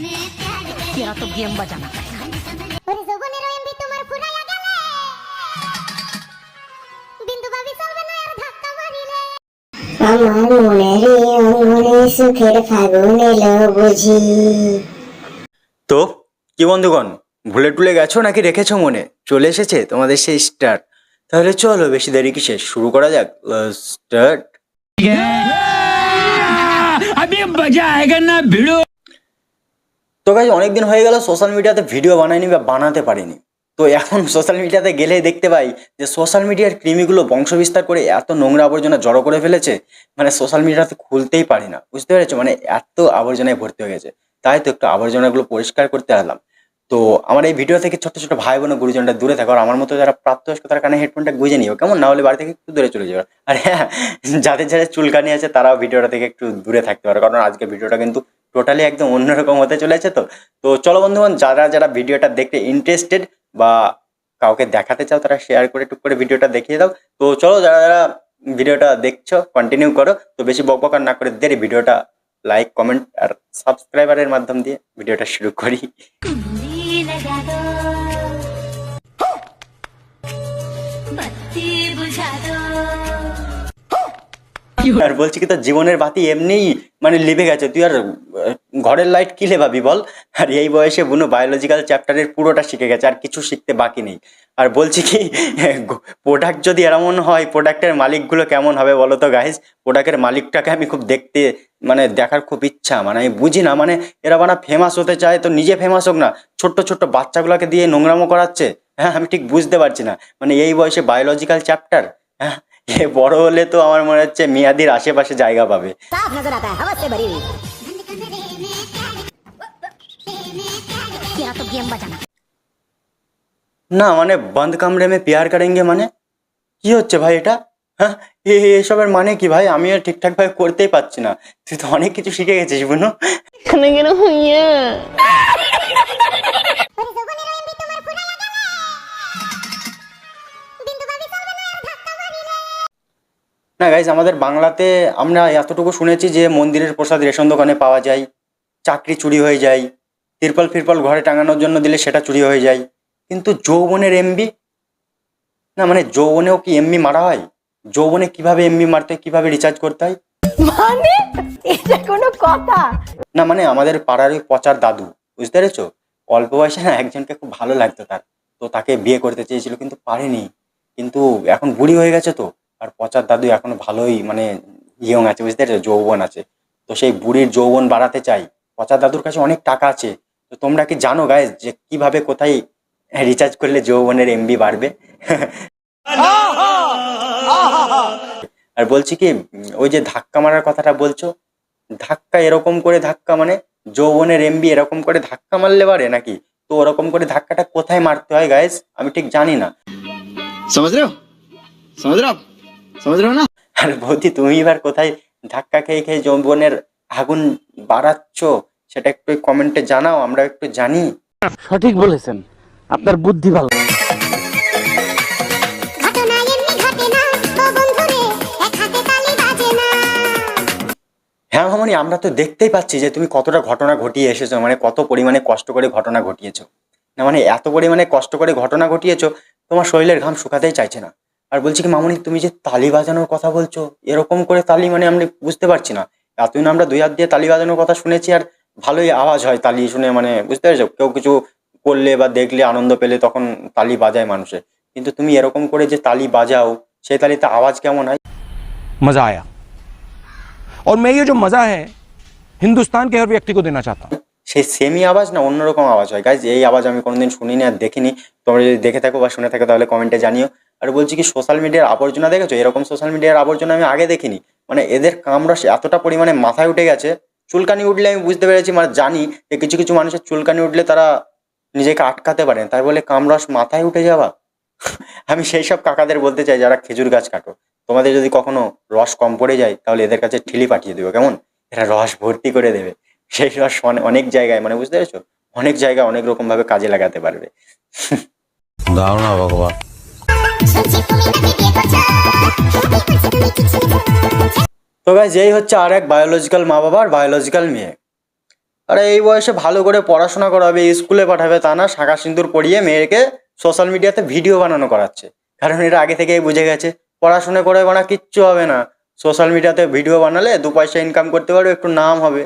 तेरा तो गेम बजाना पड़ेगा ওরে যৌবনের এমবি তোমার ফুরাইয়া গেলে বিন্দু ভাবি চলবে না আর ধাক্কা মারিলে আমার মনেরই অঙ্গনে সুখের ফাগুন এলো বুঝি তো কি বন্ধুগণ ভুলে টুলে গেছো নাকি রেখেছো মনে চলে এসেছে তোমাদের সেই স্টার তাহলে চলো বেশি দেরি কিসে শুরু করা যাক স্টার্ট अभी मजा आएगा ना भिड़ो তো গাইজ অনেকদিন হয়ে গেল সোশ্যাল মিডিয়াতে ভিডিও বানাইনি বা বানাতে পারিনি। তো এখন সোশ্যাল মিডিয়াতে গেলে দেখতে পাই যে সোশ্যাল মিডিয়ার কৃমিগুলো বংশবিস্তার করে এত নোংরা আবর্জনা জড়ো করে ফেলেছে মানে সোশ্যাল মিডিয়াতে খুলতেই পারি না। বুঝতে পেরেছ? মানে এত আবর্জনায় ভর্তি হয়ে গেছে। তাই তো একটু আবর্জনাগুলো পরিষ্কার করতে আসলাম। তো আমার এই ভিডিও থেকে ছোট ছোট ভাই বোন গুরুজনটা দূরে থাকো, আর আমার মতো যারা প্রাপ্তবয়স্ক, তার কানে হেডফোনটা গুঁজে নিও, কেমন? না হলে বাড়ি থেকে একটু দূরে চলে যাবে। আর হ্যাঁ যাদের যাদের চুলকানি আছে, তারাও ভিডিওটা থেকে একটু দূরে থাকতে পারে, কারণ আজকে ভিডিওটা কিন্তু টোটালি একদম অন্যরকম হতে চলেছে তো তো চলো বন্ধুগণ যারা যারা ভিডিওটা দেখতে ইন্টারেস্টেড বা কাউকে দেখাতে চাও তারা শেয়ার করে টুক করে ভিডিওটা দেখিয়ে দাও তো চলো যারা যারা ভিডিওটা দেখছো কন্টিনিউ করো তো বেশি বকবকার না করে দেরি ভিডিওটা লাইক কমেন্ট আর সাবস্ক্রাইবারের মাধ্যম দিয়ে ভিডিওটা শুরু করি कुंडी लगा दो बत्ती बुझा दो আর বলছি কি, তোর জীবনের বাতি এমনিই মানে লিভে গেছে। তুই আর ঘরের লাইট কি লেভাবি বল? আর এই বয়সে বুনো বায়োলজিক্যাল চ্যাপ্টারের পুরোটা শিখে গেছে, আর কিছু শিখতে বাকি নেই। আর বলছি কি প্রোডাক্ট যদি এমন হয় প্রোডাক্টের মালিকগুলো কেমন হবে বলো তো গাইজ প্রোডাক্টের মালিকটাকে আমি খুব দেখতে মানে দেখার খুব ইচ্ছা। মানে আমি বুঝি না মানে এরা বানা ফেমাস হতে চায় তো নিজে ফেমাস হোক না, ছোট্ট ছোট্ট বাচ্চাগুলোকে দিয়ে নোংরামো করাচ্ছে। হ্যাঁ আমি ঠিক বুঝতে পারছি না। মানে এই বয়সে বায়োলজিক্যাল চ্যাপ্টার হ্যাঁ বড় হলে তো আমার মনে হচ্ছে মেয়াদির আশেপাশে জায়গা পাবে। না মানে বন্ধ কামড়ে মে পেয়ার করেঙ্গে মানে? কি হচ্ছে ভাই এটা? হ্যাঁ? এসবের মানে কি ভাই? আমি আর ঠিকঠাক ভাই করতেই পারছি না। তুই তো অনেক কিছু শিখে গেছিস বুনো। না গাইজ আমাদের বাংলাতে আমরা এতটুকু শুনেছি যে মন্দিরের প্রসাদ রেশন দোকানে পাওয়া যায় চাকরি চুরি হয়ে যায় তিরপল ফিরপল ঘরে টাঙানোর জন্য দিলে সেটা চুরি হয়ে যায়। কিন্তু যৌবনের এমবি না মানে যৌবনেও কি এমবি মারা হয়? যৌবনে কীভাবে এমবি মারতে হয়, কীভাবে রিচার্জ করতে হয়? মানে? এটা কোনো কথা। না মানে আমাদের পাড়ার ওই পচার দাদু বুঝতে পেরেছ? অল্প বয়সে না একজনকে খুব ভালো লাগতো তার। তো তাকে বিয়ে করতে চেয়েছিল কিন্তু পারেনি। কিন্তু এখন বুড়ি হয়ে গেছে তো। আর পচার দাদু এখনও ভালোই মানে ইয়ং আছে, বুঝতে পারছ? যৌবন আছে। তো সেই বুড়ির যৌবন বাড়াতে চাই। পচার দাদুর কাছে অনেক টাকা আছে। তো তোমরা কি জানো গায়ে যে কীভাবে কোথায় রিচার্জ করলে যৌবনের এমবি বাড়বে? আর বলছি কি, ওই যে ধাক্কা মারার কথাটা বলছো? ধাক্কা এরকম করে ধাক্কা মানে যৌবনের এমবি এরকম করে ধাক্কা মারলে পারে নাকি? তো ওরকম করে ধাক্কাটা কোথায় মারতে হয় গায়ে আমি ঠিক জানি না। সমুদ্র সমুদ্র समझ रहे हो आप समझ रहे हो ना আর বৌদি তুমি এবার কোথায় ধাক্কা খেয়ে খেয়ে যৌবনের আগুন বাড়াচ্ছ সেটা একটু কমেন্টে জানাও আমরা একটু জানি সঠিক বলেছেন আপনার বুদ্ধি ভালো ঘটনা এমনি ঘটে না ও বন্ধুরে এক হাতে তালি বাজে না হ্যাঁ মামনি আমরা তো দেখতেই পাচ্ছি যে তুমি কতটা ঘটনা ঘটিয়ে এসেছো মানে কত পরিমাণে কষ্ট করে ঘটনা ঘটিয়েছো না মানে এত পরিমাণে কষ্ট করে ঘটনা ঘটিয়েছো তোমার শরীরের ঘাম শুকাতেই চাইছে না আর বলছি কি মামনি তুমি যে তালি বাজানোর কথা বলছো এরকম করে তালি মানে আমি বুঝতে পারছি না এতদিন আমরা দুই হাত দিয়ে তালি বাজানোর কথা শুনেছি আর ভালোই আওয়াজ হয় তালি শুনে মানে বুঝতে পেরেছো কেউ কিছু করলে বা দেখলে আনন্দ পেলে তখন তালি বাজায় মানুষে কিন্তু তুমি এরকম করে যে তালি বাজাও সেই তালিতে আওয়াজ কেমন হয় मज़ा आया और मैं ये जो मज़ा है हिंदुस्तान के हर व्यक्ति को देना चाहता हूँ সেই সেমি আওয়াজ না অন্যরকম আওয়াজ হয়? গাইজ এই আওয়াজ আমি কোনোদিন শুনিনি আর দেখিনি। তোমরা যদি দেখে থাকো বা শুনে থাকো, তাহলে কমেন্টে জানিও। আর বলছি কি সোশ্যাল মিডিয়ার আবর্জনা দেখেছ? এরকম সোশ্যাল মিডিয়ার আবর্জনা আমি আগে দেখিনি। মানে এদের কামরস এতটা পরিমাণে মাথায় উঠে গেছে, চুলকানি উঠলে আমি বুঝতে পেরেছি মানে জানি যে কিছু কিছু মানুষের চুলকানি উঠলে তারা নিজেকে আটকাতে পারেন তাই বলে কামরস মাথায় উঠে যাওয়া। আমি সেই সব কাকাদের বলতে চাই, যারা খেজুর গাছ কাটো। তোমাদের যদি কখনো রস কম পড়ে যায়, তাহলে এদের কাছে ঠিলি পাঠিয়ে দেবে কেমন? এরা রস ভর্তি করে দেবে। সেই রস অনেক জায়গায় মানে বুঝতে পেরেছ? অনেক জায়গায় অনেক রকম ভাবে কাজে লাগাতে পারবে। করছ তুমি কিছু তো গাইজ এই হচ্ছে আর এক বায়োলজিক্যাল মা বাবার বায়োলজিক্যাল মেয়ে। আরে এই বয়সে ভালো করে পড়াশোনা করাবে স্কুলে পাঠাবে তা না শাখা সিন্দুর পড়িয়ে মেয়েকে সোশ্যাল মিডিয়াতে ভিডিও বানানো করাচ্ছে। কারণ এটা আগে থেকেই বুঝে গেছে। পড়াশোনা করে বানা কিচ্ছু হবে না। সোশ্যাল মিডিয়াতে ভিডিও বানালে দু পয়সা ইনকাম করতে পারবে একটু নাম হবে।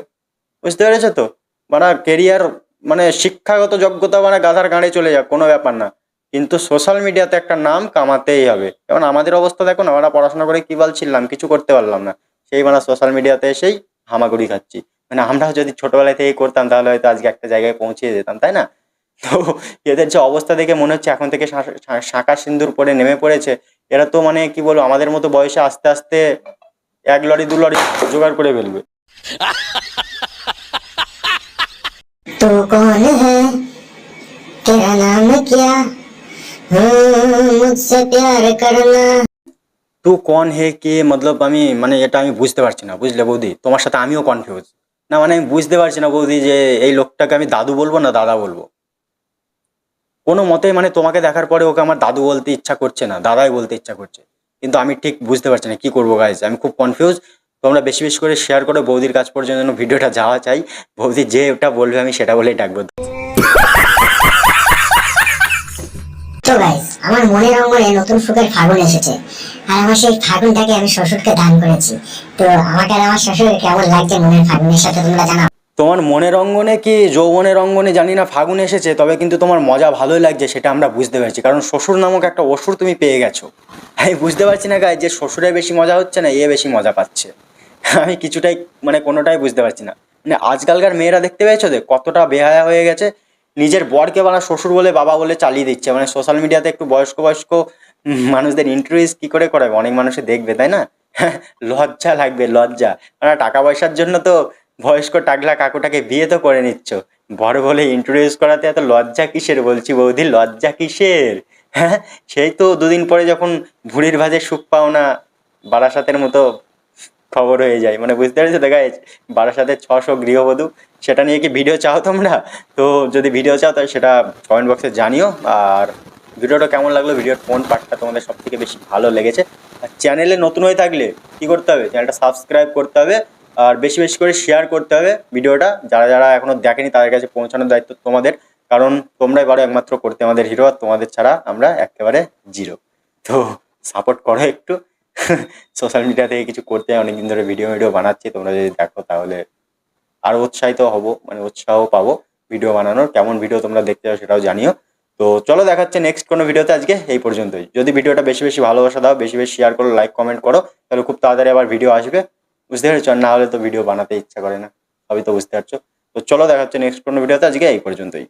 বুঝতে পেরেছ তো? মানে কেরিয়ার মানে শিক্ষাগত যোগ্যতা মানে গাধার গাঁড়ে চলে যাক, কোনো ব্যাপার না। কিন্তু সোশ্যাল মিডিয়াতে একটা নাম কামাতেই হবে। যেমন আমাদের অবস্থা দেখো না আমরা পড়াশোনা করে কি বলছিলাম কিছু করতে পারলাম না। সেই মানে সোশ্যাল মিডিয়াতে এসেই হামাগুড়ি খাচ্ছি। মানে আমরা যদি ছোটবেলায় থেকে করতাম, তাহলে হয়তো আজকে একটা জায়গায় পৌঁছে যেতাম, তাই না? তো এদের যে অবস্থা দেখে মনে হচ্ছে এখন থেকে শাঁখা সিন্দুর পরে নেমে পড়েছে, এরা তো মানে কি বলব, আমাদের মতো বয়সে আস্তে আস্তে এক লরি, দু লরি জোগাড় করে ফেলবে। तू कौन है तेरा नाम क्या हम्म, मुझसे प्यार करना তু কন হে কে মতলব আমি মানে এটা আমি বুঝতে পারছি না বুঝলে বৌদি তোমার সাথে আমিও কনফিউজ না মানে আমি বুঝতে পারছি না বৌদি যে এই লোকটাকে আমি দাদু বলবো না দাদা বলবো কোনো মতে মানে তোমাকে দেখার পরে ওকে আমার দাদু বলতে ইচ্ছা করছে না দাদাই বলতে ইচ্ছা করছে কিন্তু আমি ঠিক বুঝতে পারছি না কি করবো গাইজ আমি খুব কনফিউজ তোমরা বেশি বেশি করে শেয়ার করে বৌদির কাজ পর্যন্ত যেন ভিডিওটা যাওয়া চাই বৌদি যে ওটা বলবে আমি সেটা বলেই ডাকবো। তো গাইস আমার মনের অঙ্গনে নতুন ফাগুন এসেছে। আর আমার সেই ফাগুনটাকে আমি শ্বশুরকে দান করেছি। তো আমাকে আর আমার শ্বশুরকে কেমন লাগছে মনের ফাগুনের সাথে তোমরা জানাও তোমার মনের অঙ্গনে কি যৌবনের অঙ্গনে জানি না ফাগুন এসেছে তবে কিন্তু তোমার মজা ভালোই লাগছে সেটা আমরা বুঝতে পারছি। কারণ শ্বশুর নামক একটা অসুর তুমি পেয়ে গেছো। আমি বুঝতে পারছি না গায়ে যে শ্বশুরে বেশি মজা হচ্ছে না এ বেশি মজা পাচ্ছে। আমি কিছুটাই মানে কোনোটাই বুঝতে পারছি না। মানে আজকালকার মেয়েরা দেখতে পেয়েছ যে, কতটা বেহায়া হয়ে গেছে। নিজের বরকে বানা শ্বশুর বলে বাবা বলে চালিয়ে দিচ্ছে। মানে সোশ্যাল মিডিয়াতে একটু বয়স্ক বয়স্ক মানুষদের ইন্টারভিউজ কী করে করাবে? অনেক মানুষে দেখবে, তাই না? লজ্জা লাগবে, লজ্জা। মানে টাকা পয়সার জন্য তো বয়স্ক টাকলা কাকুটাকে বিয়ে তো করে নিচ্ছ। বড় বলে ইন্ট্রোডিউস করাতে এত লজ্জা কিসের বলছি বৌদি? লজ্জা কিসের? হ্যাঁ সেই তো দুদিন পরে যখন ভুড়ির ভাজে সুখ পাও না বারাসাতের মতো খবর হয়ে যায়। মানে বুঝতে পেরেছ? তো গাইজ বারাসাতের ছশো গৃহবধূ, সেটা নিয়ে কি ভিডিও চাও তোমরা? তো যদি ভিডিও চাও, তাহলে সেটা কমেন্ট বক্সে জানিও। আর ভিডিওটা কেমন লাগল? ভিডিওর কোন পার্টটা তোমাদের সব থেকে বেশি ভালো লেগেছে? আর চ্যানেলে নতুন হয়ে থাকলে কি করতে হবে? চ্যানেলটা সাবস্ক্রাইব করতে হবে। আর বেশি বেশি করে শেয়ার করতে হবে ভিডিওটা যারা যারা এখনও দেখেনি, তাদের কাছে পৌঁছানোর দায়িত্ব তোমাদের। কারণ তোমরাই বারো একমাত্র করতে। আমাদের হিরো আর তোমাদের ছাড়া আমরা একেবারে জিরো তো সাপোর্ট করো একটু। সোশ্যাল মিডিয়া থেকে কিছু করতে অনেকদিন ধরে ভিডিও ভিডিও বানাচ্ছি, তোমরা যদি দেখো তাহলে আরও উৎসাহিত হব মানে উৎসাহ পাবো ভিডিও বানানোর, কেমন ভিডিও তোমরা দেখতে চাও সেটাও জানিও। তো চলো দেখাচ্ছে নেক্সট কোনো ভিডিওতে আজকে এই পর্যন্তই। যদি ভিডিওটা বেশি বেশি ভালোবাসা দাও, বেশি বেশি শেয়ার করো লাইক কমেন্ট করো, তাহলে খুব তাড়াতাড়ি আবার ভিডিও আসবে। বুঝতে পেরেছ? না হলে তো ভিডিও বানাতে ইচ্ছা করে না। সবই তো বুঝতে পারছ। তো চলো দেখাচ্ছে নেক্সট কোনো ভিডিওতে আজকে এই পর্যন্তই।